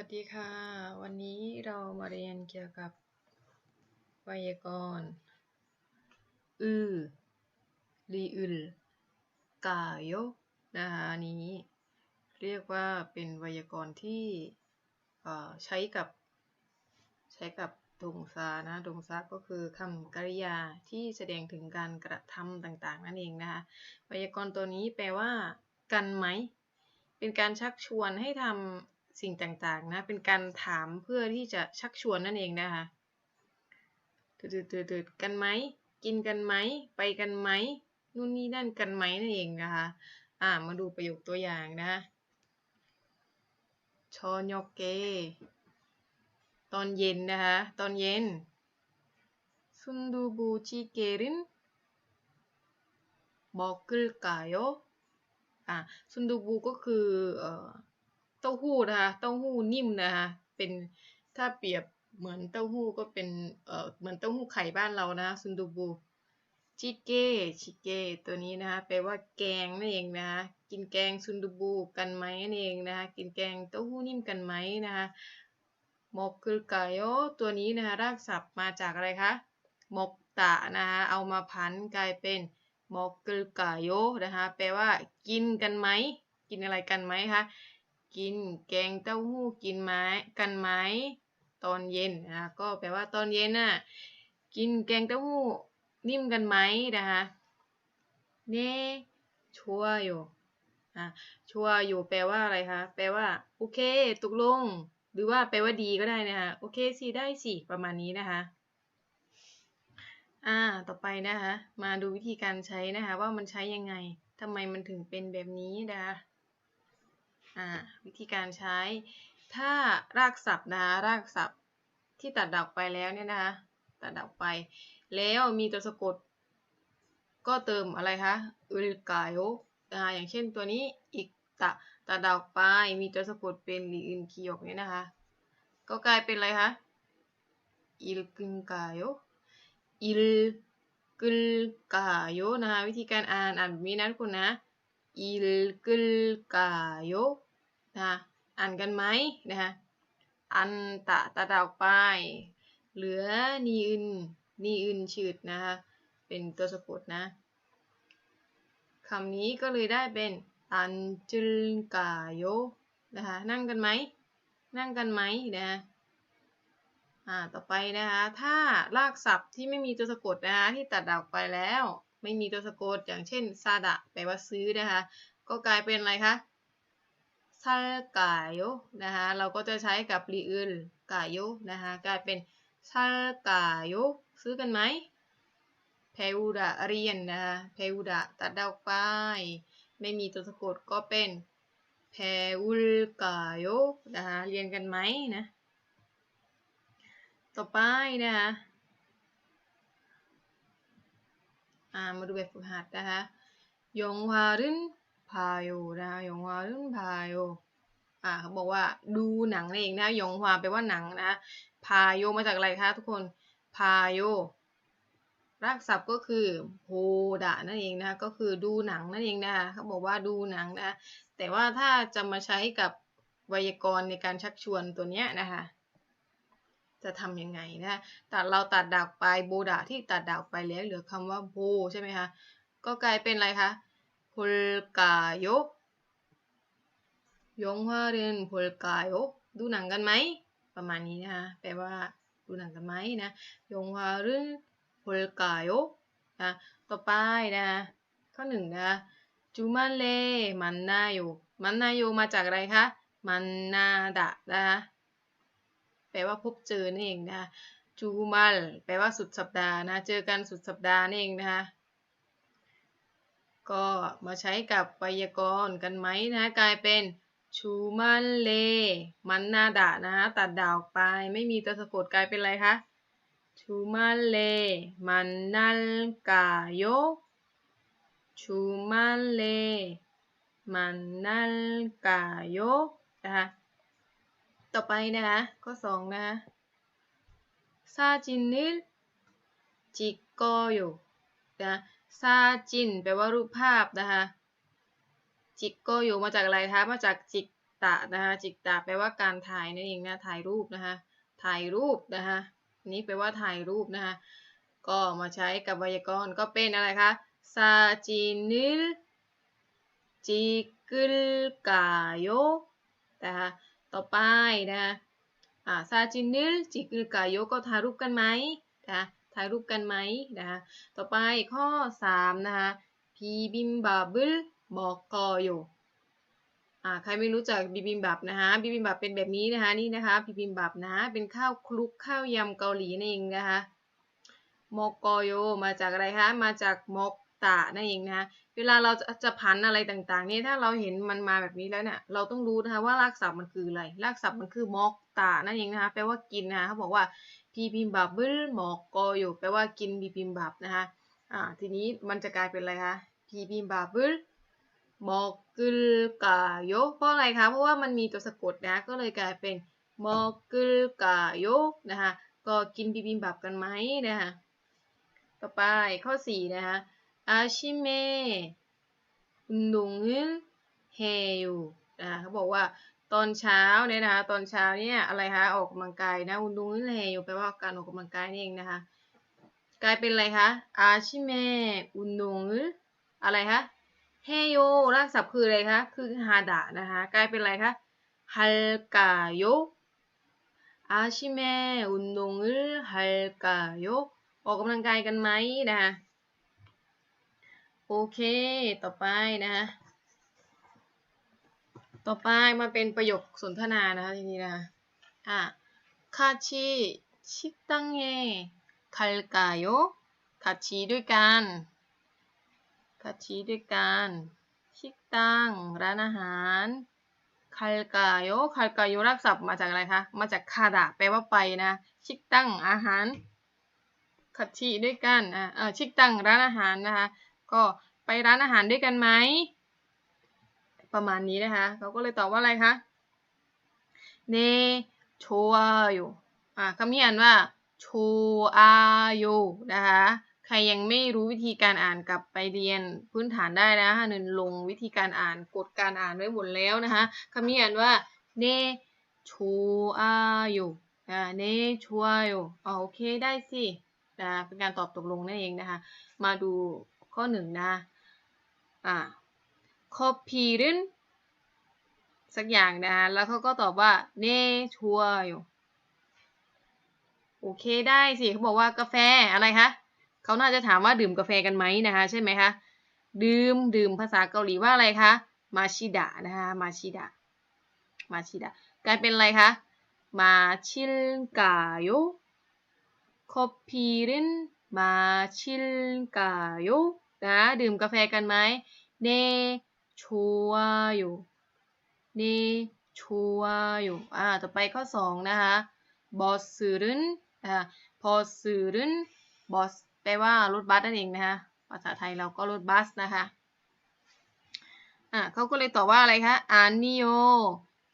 วัสดีค่ะ วันนี้เรามาเรียนเกี่ยวกับไวยากรณ์อือรีอึลกาโยนะคะอันนี้ เรียกว่าเป็นไวยากรณ์ที่ใช้กับ ใช้กับดงซานะดงซาก็คือคำกริยาที่แสดงถึงการกระทำต่างๆ นั่นเองนะคะไวยากรณ์ตัวนี้แปลว่า กันไหม เป็นการชักชวนให้ทำ สิ่งต่างๆนะเป็นการถามเพื่อที่จะชักชวนนั่นเองนะคะตืดๆๆกันไหมกินกันไหมไปกันไหมนู่นนี่นั่นกันไหมนั่นเองนะคะอ่ามาดูประโยคตัวอย่างนะชอนยกเก ตอนเย็นนะคะตอนเย็นซุนดูบูจิเกรินบอกกลกายอ่าซุนดูบูก็คือเอ่อ เต้าหู้นะคะเต้าหู้นิ่มนะคะเป็นถ้าเปรียบเหมือนเต้าหู้ก็เป็นเอ่อเหมือนเต้าหู้ไข่บ้านเรานะซุนดูบูชิเกชิเกตัวนี้นะคะแปลว่าแกงนั่นเองนะคะกินแกงซุนดูบูกันไหมนั่นเองนะคะกินแกงเต้าหู้นิ่มกันไหมนะคะมกคือกายตัวนี้นะคะรากศัพท์มาจากอะไรคะมกตะนะคะเอามาพันกลายเป็นมกกึลกายนะคะแปลว่ากินกันไหมกินอะไรกันไหมคะ กินแกงเต้าหู้กินไหมกันไหมตอนเย็นนะคะก็แปลว่าตอนเย็นน่ะกินแกงเต้าหู้นิ่มกันไหมนะคะเน่ชัวอยู่อะชัวอยู่แปลว่าอะไรคะแปลว่าโอเคตกลง หรือว่าแปลว่าดีก็ได้นะคะโอเคสิได้สิประมาณนี้นะคะอ่าต่อไปนะคะ มาดูวิธีการใช้นะคะ ว่ามันใช้ยังไงทำไมมันถึงเป็นแบบนี้นะคะ วิธีการใช้ ถ้ารากศัพท์นะรากศัพท์ที่ตัดดอกไปแล้วเนี่ยนะคะตัดดอกไป แล้วมีตัวสะกด ก็เติมอะไรคะอุลกายโนะคะอย่างเช่นตัวนี้อีกตะตัดดอกไปมีตัวสะกดเป็นลีอินคียกเนี่ยนะคะ ก็กลายเป็นอะไรคะอิลกึงกายโอิลกึลกายโนะคะวิธีการอ่านอ่านแบบนี้นะทุกคนนะอิลกึลกายโนะคะอ่านกันไหมนะคะอันตะตัดออกไป เหลือนีอึนนีอึนชืดนะคะเป็นตัวสะกดนะคำนี้ก็เลยได้เป็นอันจุลกายโยนะคะนั่งกันไหมนั่งกันไหมนะอ่าต่อไปนะคะถ้ารากศัพท์ที่ไม่มีตัวสะกดนะคะที่ตัดออกไปแล้ว ไม่มีตัวสะกดอย่างเช่นซาดะแปลว่าซื้อนะคะก็กลายเป็นอะไรคะ ซาลกายโยนะคะเราก็จะใช้กับรีอึลกายโยนะคะกลายเป็นซาลกายโยซื้อกันไหมเพอูดะเรียนนะคะเพอูดะตัดออกไปไม่มีตัวสะกดก็เป็นเพอุลกายโยนะคะเรียนกันไหมนะต่อไปนะคะมาดูแบบฝึกหัดนะคะยงฮารึน พาโยนะคะยงฮารึนพาโยอ่าเขาบอกว่าดูหนังนั่นเองนะยงฮวาแปลว่าหนังนะพาโยมาจากอะไรคะทุกคนพาโยรากศัพท์ก็คือโพดะนั่นเองนะคะก็คือดูหนังนั่นเองนะคะเขาบอกว่าดูหนังนะแต่ว่าถ้าจะมาใช้กับไวยากรณ์ในการชักชวนตัวเนี้ยนะคะจะทำยังไงนะตัดเราตัดดากไปโบดะที่ตัดดากไปแล้วเหลือคำว่าโบใช่ไหมคะก็กลายเป็นอะไรคะ พลกายกยงฮารนพลกายกดูหนังกันไหม ประมาณนี้นะคะแปลว่าดูหนังกันไหมนะยงฮาเรนพลกายนะต่อไปนะข้อหนึ่งนะจูมันเลมันนาโยมันนาโยมาจากอะไรคะมันนาดะนะคะแปลว่าพบเจอนั่นเองนะคะจูมัลแปลว่าสุดสัปดาห์นะ เจอกันสุดสัปดาห์นั่นเองนะคะ ก็มาใช้กับไวยากรณ์กันไหมนะกลายเป็นชูมันเล มันนาดะนะคะตัดดาวไปไม่มีตัวสะกดกลายเป็นอะไรคะชูมันเล มันนัลกาโยชูมันเล มันนัลกาโยนะคะต่อไปนะคะข้อสองนะคะซาจินนิลจิโกโยนะ ซาจินแปลว่ารูปภาพนะคะจิกโกโยมาจากอะไรคะมาจากจิกตะนะคะจิกตะแปลว่าการถ่ายนั่นเองนะถ่ายรูปนะคะถ่ายรูปนะคะนี้แปลว่าถ่ายรูปนะคะก็มาใช้กับไวยากรณ์ก็เป็นอะไรคะซาจินิลจิกลกาโยนะคะต่อไปนะคะซาจินิลจิกลกาโยก็ถ่ายรูปกันไหมนะคะ ถ่ายรูปกันไหมนะคะต่อไปข้อ 3 นะคะพีบิมบาบุลบอกกอโยอ่าใครไม่รู้จักบิบิมบับนะคะบิบิมบับเป็นแบบนี้นะคะนี่นะคะบิบิมบับนะเป็นข้าวคลุกข้าวยำเกาหลีนั่นเองนะคะมอกอโยมาจากอะไรคะมาจากมอกตะนั่นเองนะคะ เวลาเราจะพันอะไรต่างๆ นี่ถ้าเราเห็นมันมาแบบนี้แล้วเนี่ย เราต้องรู้นะคะว่ารากศัพท์มันคืออะไร รากศัพท์มันคือมอกตะนั่นเองนะคะ แปลว่ากินนะคะเขาบอกว่าพีบิมบับเบิลมอกกอโยแปลว่ากินบิบิมบับนะคะ อ่า ทีนี้มันจะกลายเป็นอะไรคะพีบิมบับเบิลมอกกึลกาโยเพราะอะไรคะ เพราะว่ามันมีตัวสะกดนะ ก็เลยกลายเป็นมอกกึลกาโยนะคะ ก็กินบิบิมบับกันไหมนะคะ ต่อไปข้อ4นะคะ อาชิเมอุนดงึนเฮยูนะคะเขาบอกว่าตอนเช้าเนี่ยนะคะตอนเช้าเนี่ยอะไรคะออกกำลังกายนะอุนดงึนเฮยูแปลว่าการออกกำลังกายนี่เองนะคะกลายเป็นอะไรคะอาชิเมอุนดงอะไรคะเฮโยรากศัพท์คืออะไรคะคือฮาดะนะคะกลายเป็นอะไรคะฮัลกาโยอาชิเมอุนดงฮัลกาโยออกกำลังกายกันไหมนะคะ โอเค ต่อไปนะคะต่อไปมาเป็นประโยคสนทนานะคะทีนี้นะอะคาชิชิตังเยคัลกาโยคาชิด้วยกันคาชิด้วยกันชิตังร้านอาหารคัลกาโยคัลกาโยรักศัพท์มาจากอะไรคะ มาจากคาดะแปลว่าไปนะ ชิตังอาหารคาชิด้วยกันอ่าชิตังร้านอาหารนะคะ ก็ไปร้านอาหารด้วยกันไหม ประมาณนี้นะคะ เขาก็เลยตอบว่าอะไรคะเนโชอาโยอ่าคำนี้อ่านว่าโชอาโยนะคะ ใครยังไม่รู้วิธีการอ่านกลับไปเรียนพื้นฐานได้นะคะหนึ่งลงวิธีการอ่านกฎการอ่านไว้หมดแล้วนะคะคำนี้อ่านว่าเนโชอาโยอ่าเนโชอาโยอ๋อโอเคได้สินะเป็นการตอบตกลงนั่นเองนะคะ มาดู ข้อหนึ่งนะอ่าคอพีรินสักอย่างนะ แล้วเขาก็ตอบว่าเนชัวอยู่โอเคได้สิเขาบอกว่ากาแฟอะไรคะเขาน่าจะถามว่าดื่มกาแฟกันไหมนะคะ ใช่ไหมคะดื่มดื่มภาษาเกาหลีว่าอะไรคะมาชิดะนะคะมาชิดะมาชิดะกลายเป็นอะไรคะมาชิลกาโยคอพีรินมาชิลกาโย นะดื่มกาแฟกันไหมเนชัวอยู่เนชัวอยู่อ่าต่อไปข้อสองนะคะบอสซรึนอ่าพอซรึนบอสแปลว่ารถบัสนั่นเองนะคะภาษาไทยเราก็รถบัสนะคะอ่าเขาก็เลยตอบว่าอะไรคะอานิโย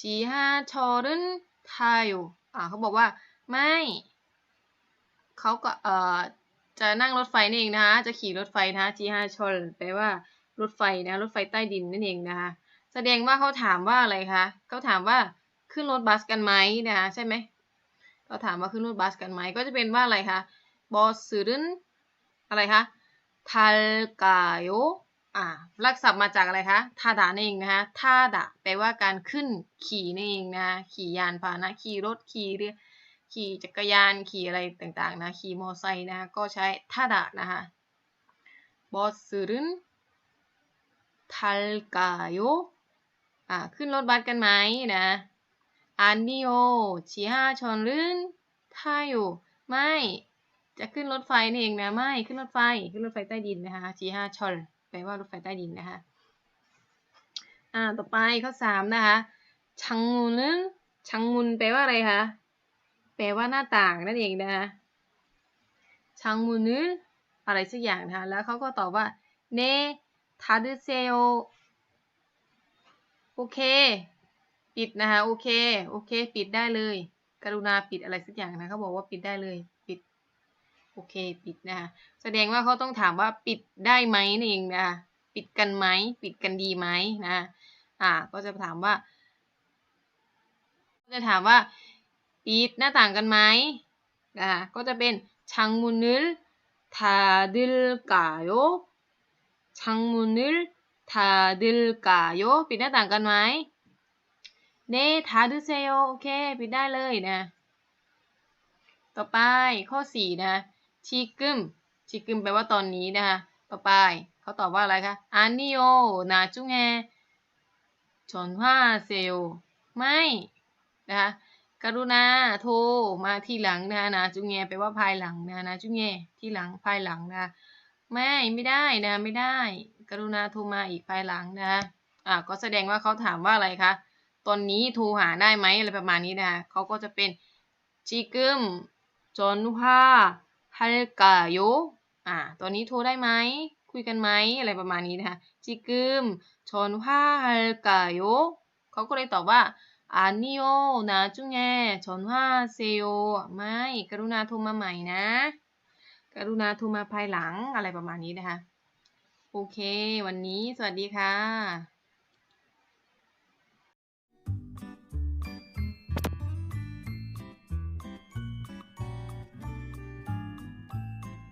จีฮาชอรึนทาอยู่อ่าเขาบอกว่าไม่เขาก็เอ่อ จะนั่งรถไฟนี่เองนะคะจะขี่รถไฟนะจีฮาชลแปลว่ารถไฟนะรถไฟใต้ดินนั่นเองนะคะแสดงว่าเขาถามว่าอะไรคะเขาถามว่าขึ้นรถบัสกันไหมนะคะใช่ไหมเขาถามว่าขึ้นรถบัสกันไหมก็จะเป็นว่าอะไรคะบอสซึนอะไรคะทัลกาโยอ่าลักศัพท์มาจากอะไรคะท่าดานั่นเองนะคะท่าดะแปลว่าการขึ้นขี่นั่นเองนะคะขี่ยานพาหนะขี่รถขี่เรือ ขี่จักรยานขี่อะไรต่างๆนะขี่มอไซค์นะก็ใช้ท่าดะนะคะบอสซึนทัลกาโยอ่าขึ้นรถบัสกันไหมนะอันนิโอชีฮาชอนรื่นท่าอยู่ไม่จะขึ้นรถไฟนี่เองนะไม่ขึ้นรถไฟขึ้นรถไฟใต้ดินนะคะชีฮาชอนแปลว่ารถไฟใต้ดินนะคะอ่าต่อไปข้อสามนะคะชังมุนชังมุนแปลว่าอะไรคะ แปลว่าหน้าต่างนั่นเองนะคะชังมุนอะไรสักอย่างนะคะแล้วเขาก็ตอบว่าเนทาดุเซโอโอเค ปิดนะคะโอเค โอเค ปิดได้เลย กรุณาปิดอะไรสักอย่างนะเขาบอกว่าปิดได้เลย ปิด โอเค ปิดนะคะแสดงว่าเขาต้องถามว่าปิดได้ไหมนั่นเองนะคะปิดกันไหม ปิดกันดีไหมนะ อ่า ก็จะถามว่า จะถามว่า ปิดหน้าต่างกันไหมนะคะก็จะเป็นชังมุนึลทาดิลกาโยชังมุนึลทาดิลกาโยปิดหน้าต่างกันไหมเนทาดุเซโยโอเค ปิดได้เลยนะ ต่อไปข้อสี่นะชีกึมชีกึมแปลว่าตอนนี้นะคะต่อไปเขาตอบว่าอะไรคะอานิโอนาจุงเอชนว่าเซลไม่นะคะ กรุณาโทรมาทีหลังนะนะจุงเงไปว่าภายหลังนะนะจุงเงทีหลังภายหลังนะ ไม่ไม่ได้นะไม่ได้ กรุณาโทรมาอีกภายหลังนะอะก็แสดงว่าเขาถามว่าอะไรคะตอนนี้โทรหาได้ไหมอะไรประมาณนี้นะเขาก็จะเป็นจีกึมจอนฮาฮัลกาโยอะตอนนี้โทรได้ไหมคุยกันไหมอะไรประมาณนี้นะคะจีกึมชอนฮาฮัลกาโยเขาก็เลยตอบว่า อานิโอนาจุงแงชอนว่าเซโยไม่กรุณาโทรมาใหม่นะ กรุณาโทรมาภายหลังอะไรประมาณนี้นะคะ โอเค วันนี้สวัสดีค่ะ